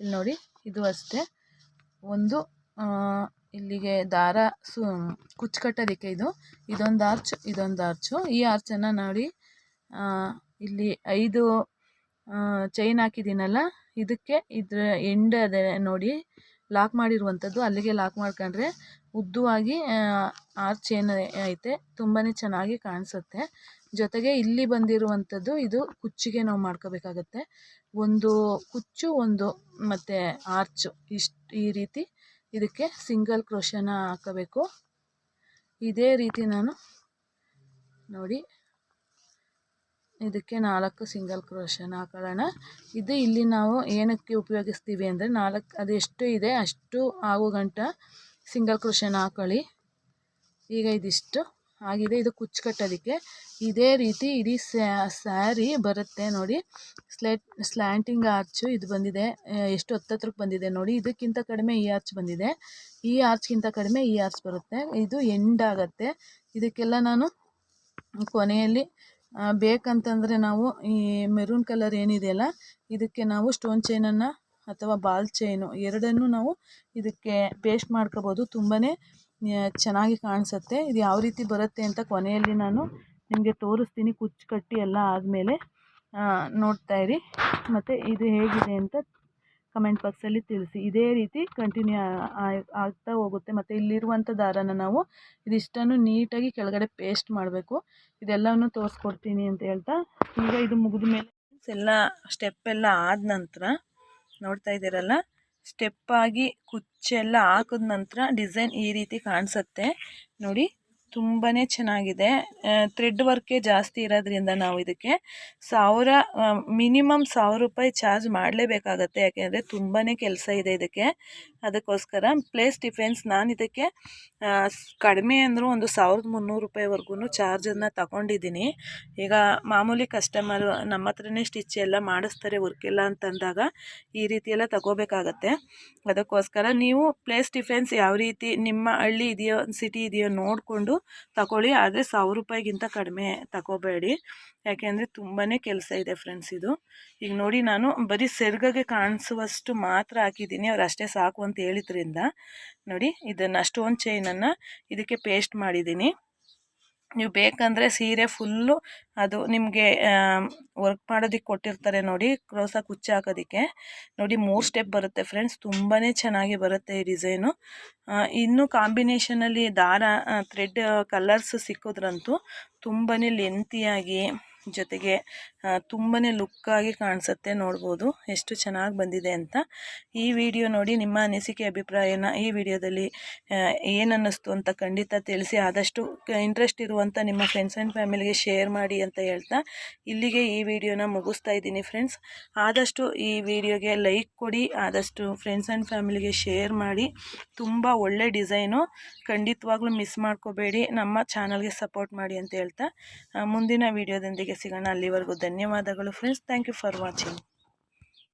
A: ಇಲ್ಲಿ ನೋಡಿ ಇದು ಅಷ್ಟೇ. ಒಂದು ಇಲ್ಲಿಗೆ ದಾರ ಸು, ಕುಚ್ಚು ಕಟ್ಟೋದಕ್ಕೆ ಇದು. ಇದೊಂದು ಆರ್ಚ್ ಇದೊಂದು ಆರ್ಚು ಈ ಆರ್ಚನ್ನು ನೋಡಿ ಇಲ್ಲಿ ಐದು ಚೈನ್ ಹಾಕಿದ್ದೀನಲ್ಲ, ಇದಕ್ಕೆ ಇದರ ಎಂಡ್ ಅದೇ ನೋಡಿ. ಲಾಕ್ ಮಾಡಿರುವಂಥದ್ದು ಅಲ್ಲಿಗೆ ಲಾಕ್ ಮಾಡ್ಕೊಂಡ್ರೆ ಉದ್ದವಾಗಿ ಆರ್ಚ್ ಏನು ಐತೆ ತುಂಬಾ ಚೆನ್ನಾಗಿ ಕಾಣಿಸುತ್ತೆ. ಜೊತೆಗೆ ಇಲ್ಲಿ ಬಂದಿರುವಂಥದ್ದು ಇದು ಕುಚ್ಚಿಗೆ ನಾವು ಮಾಡ್ಕೋಬೇಕಾಗತ್ತೆ. ಒಂದು ಕುಚ್ಚು, ಒಂದು ಮತ್ತು ಆರ್ಚು ಇಷ್ಟು, ಈ ರೀತಿ ಇದಕ್ಕೆ ಸಿಂಗಲ್ ಕ್ರೋಶನ ಹಾಕಬೇಕು. ಇದೇ ರೀತಿ ನಾನು ನೋಡಿ. ಇದಕ್ಕೆ ನಾಲ್ಕು ಸಿಂಗಲ್ ಕ್ರೋಶನ ಹಾಕೊಳ್ಳೋಣ ಇದು ಇಲ್ಲಿ ನಾವು ಏನಕ್ಕೆ ಉಪಯೋಗಿಸ್ತೀವಿ ಅಂದರೆ ನಾಲ್ಕು ಅದೆಷ್ಟು ಇದೆ ಅಷ್ಟು ಆಗೋ ಗಂಟ ಸಿಂಗಲ್ ಕ್ರೋಶನ ಹಾಕೊಳ್ಳಿ. ಈಗ ಇದಿಷ್ಟು ಆಗಿದೆ. ಇದು ಕುಚ್ಚು ಕಟ್ಟೋದಕ್ಕೆ ಇದೇ ರೀತಿ ಇಡೀ ಸ್ಯಾರಿ ಬರುತ್ತೆ ನೋಡಿ. ಸ್ಲೆಟ್ ಸ್ಲ್ಯಾಂಟಿಂಗ್ ಆರ್ಚು ಇದು ಬಂದಿದೆ. ಎಷ್ಟು ಹತ್ತತ್ರಕ್ಕೆ ಬಂದಿದೆ ನೋಡಿ. ಇದಕ್ಕಿಂತ ಕಡಿಮೆ ಈ ಆರ್ಚ್ ಬಂದಿದೆ. ಈ ಆರ್ಚ್ಗಿಂತ ಕಡಿಮೆ ಈ ಆರ್ಚ್ ಬರುತ್ತೆ. ಇದು ಎಂಡ್ ಆಗುತ್ತೆ. ಇದಕ್ಕೆಲ್ಲ ನಾನು ಕೊನೆಯಲ್ಲಿ ಬೇಕಂತಂದರೆ ನಾವು ಈ ಮೆರೂನ್ ಕಲರ್ ಏನಿದೆಯಲ್ಲ ಇದಕ್ಕೆ ನಾವು ಸ್ಟೋನ್ ಚೈನನ್ನು ಅಥವಾ ಬಾಲ್ ಚೈನು ಎರಡನ್ನೂ ನಾವು ಇದಕ್ಕೆ ಪೇಸ್ಟ್ ಮಾಡ್ಕೋಬೋದು. ತುಂಬಾ ಚೆನ್ನಾಗಿ ಕಾಣಿಸುತ್ತೆ. ಇದು ಯಾವ ರೀತಿ ಬರುತ್ತೆ ಅಂತ ಕೊನೆಯಲ್ಲಿ ನಾನು ನಿಮಗೆ ತೋರಿಸ್ತೀನಿ. ಕುಚ್ಚು ಕಟ್ಟಿ ಎಲ್ಲ ಆದಮೇಲೆ ನೋಡ್ತಾ ಇರಿ. ಮತ್ತು ಇದು ಹೇಗಿದೆ ಅಂತ ಕಮೆಂಟ್ ಬಾಕ್ಸಲ್ಲಿ ತಿಳಿಸಿ. ಇದೇ ರೀತಿ ಕಂಟಿನ್ಯೂ ಆಗ್ತಾ ಹೋಗುತ್ತೆ. ಮತ್ತು ಇಲ್ಲಿರುವಂಥ ದಾರನ ನಾವು ಇದಿಷ್ಟನ್ನು ನೀಟಾಗಿ ಕೆಳಗಡೆ ಪೇಸ್ಟ್ ಮಾಡಬೇಕು. ಇದೆಲ್ಲವನ್ನು ತೋರಿಸ್ಕೊಡ್ತೀನಿ ಅಂತ ಹೇಳ್ತಾ, ಈಗ ಇದು ಮುಗಿದ ಮೇಲೆ ಎಲ್ಲ ಸ್ಟೆಪ್ ಎಲ್ಲ ಆದ ನಂತರ, ನೋಡ್ತಾ ಇದ್ದೀರಲ್ಲ ಸ್ಟೆಪ್ಪಾಗಿ ಕುಚ್ಚೆಲ್ಲ ಹಾಕಿದ ನಂತರ ಡಿಸೈನ್ ಈ ರೀತಿ ಕಾಣಿಸುತ್ತೆ. ನೋಡಿ ತುಂಬಾ ಚೆನ್ನಾಗಿದೆ. ಥ್ರೆಡ್ ವರ್ಕೇ ಜಾಸ್ತಿ ಇರೋದ್ರಿಂದ ನಾವು ಇದಕ್ಕೆ ಸಾವಿರ ಮಿನಿಮಮ್ ಸಾವಿರ ರೂಪಾಯಿ ಚಾರ್ಜ್ ಮಾಡಲೇಬೇಕಾಗತ್ತೆ. ಯಾಕೆಂದರೆ ತುಂಬಾ ಕೆಲಸ ಇದೆ ಇದಕ್ಕೆ. ಅದಕ್ಕೋಸ್ಕರ ಪ್ಲೇಸ್ ಡಿಫೆನ್ಸ್ ನಾನು ಇದಕ್ಕೆ ಕಡಿಮೆ ಅಂದರೂ ಒಂದು ಸಾವಿರದ ಮುನ್ನೂರು ರೂಪಾಯಿವರೆಗೂ ಚಾರ್ಜನ್ನು ತಗೊಂಡಿದ್ದೀನಿ. ಈಗ ಮಾಮೂಲಿ ಕಸ್ಟಮರು ನಮ್ಮ ಹತ್ರನೇ ಸ್ಟಿಚ್ ಎಲ್ಲ ಮಾಡಿಸ್ತಾರೆ ವರ್ಕೆಲ್ಲ ಅಂತಂದಾಗ ಈ ರೀತಿಯೆಲ್ಲ ತಗೋಬೇಕಾಗತ್ತೆ. ಅದಕ್ಕೋಸ್ಕರ ನೀವು ಪ್ಲೇಸ್ ಡಿಫೆನ್ಸ್ ಯಾವ ರೀತಿ ನಿಮ್ಮ ಹಳ್ಳಿ ಇದೆಯೋ ಸಿಟಿ ಇದೆಯೋ ನೋಡಿಕೊಂಡು ತಗೊಳ್ಳಿ, ಆದರೆ ಸಾವಿರ ರೂಪಾಯಿಗಿಂತ ಕಡಿಮೆ ತಗೋಬೇಡಿ. ಯಾಕೆಂದರೆ ತುಂಬಾ ಕೆಲಸ ಇದೆ ಫ್ರೆಂಡ್ಸ್ ಇದು. ಈಗ ನೋಡಿ, ನಾನು ಬರೀ ಸೆರ್ಗಗೆ ಕಾಣಿಸುವಷ್ಟು ಮಾತ್ರ ಹಾಕಿದ್ದೀನಿ. ಅವ್ರು ಅಷ್ಟೇ ಸಾಕು ಅಂತ ಹೇಳಿದ್ರಿಂದ. ನೋಡಿ, ಇದನ್ನು ಅಷ್ಟೊಂದು ಚೈನನ್ನು ಇದಕ್ಕೆ ಪೇಸ್ಟ್ ಮಾಡಿದ್ದೀನಿ. ನೀವು ಬೇಕಂದರೆ ಸೀರೆ ಫುಲ್ಲು ಅದು ನಿಮಗೆ ವರ್ಕ್ ಮಾಡೋದಕ್ಕೆ ಕೊಟ್ಟಿರ್ತಾರೆ ನೋಡಿ ಕ್ರೋಸ ಕುಚ್ಚು ಹಾಕೋದಕ್ಕೆ. ನೋಡಿ ಮೂರು ಸ್ಟೆಪ್ ಬರುತ್ತೆ ಫ್ರೆಂಡ್ಸ್ ತುಂಬಾ ಚೆನ್ನಾಗಿ ಬರುತ್ತೆ ಈ ಡಿಸೈನು ಇನ್ನೂ ಕಾಂಬಿನೇಷನಲ್ಲಿ ದಾರ ಥ್ರೆಡ್ ಕಲರ್ಸ್ ಸಿಕ್ಕಿದ್ರಂತೂ ತುಂಬಾ ಲೆಂತಿಯಾಗಿ ಜೊತೆಗೆ ತುಂಬಾ ಲುಕ್ಕಾಗಿ ಕಾಣಿಸುತ್ತೆ ನೋಡ್ಬೋದು. ಎಷ್ಟು ಚೆನ್ನಾಗಿ ಬಂದಿದೆ ಅಂತ. ಈ ವಿಡಿಯೋ ನೋಡಿ ನಿಮ್ಮ ಅನಿಸಿಕೆ, ಅಭಿಪ್ರಾಯನ ಈ ವಿಡಿಯೋದಲ್ಲಿ ಏನನ್ನಿಸ್ತು ಅಂತ ಖಂಡಿತ ತಿಳಿಸಿ. ಆದಷ್ಟು ಇಂಟ್ರೆಸ್ಟ್ ಇರುವಂಥ ನಿಮ್ಮ ಫ್ರೆಂಡ್ಸ್ ಆ್ಯಂಡ್ ಫ್ಯಾಮಿಲಿಗೆ ಶೇರ್ ಮಾಡಿ ಅಂತ ಹೇಳ್ತಾ ಇಲ್ಲಿಗೆ ಈ ವಿಡಿಯೋನ ಮುಗಿಸ್ತಾ ಇದ್ದೀನಿ ಫ್ರೆಂಡ್ಸ್ ಆದಷ್ಟು ಈ ವಿಡಿಯೋಗೆ ಲೈಕ್ ಕೊಡಿ. ಆದಷ್ಟು ಫ್ರೆಂಡ್ಸ್ ಆ್ಯಂಡ್ ಫ್ಯಾಮಿಲಿಗೆ ಶೇರ್ ಮಾಡಿ. ತುಂಬ ಒಳ್ಳೆ ಡಿಸೈನು ಖಂಡಿತವಾಗ್ಲೂ ಮಿಸ್ ಮಾಡ್ಕೋಬೇಡಿ. ನಮ್ಮ ಚಾನಲ್ಗೆ ಸಪೋರ್ಟ್ ಮಾಡಿ ಅಂತ ಹೇಳ್ತಾ ಮುಂದಿನ ವಿಡಿಯೋದೊಂದಿಗೆ ಸಿಗೋಣ ಅಲ್ಲಿವರೆಗೂ ಧನ್ಯವಾದಗಳು. Friends thank you for watching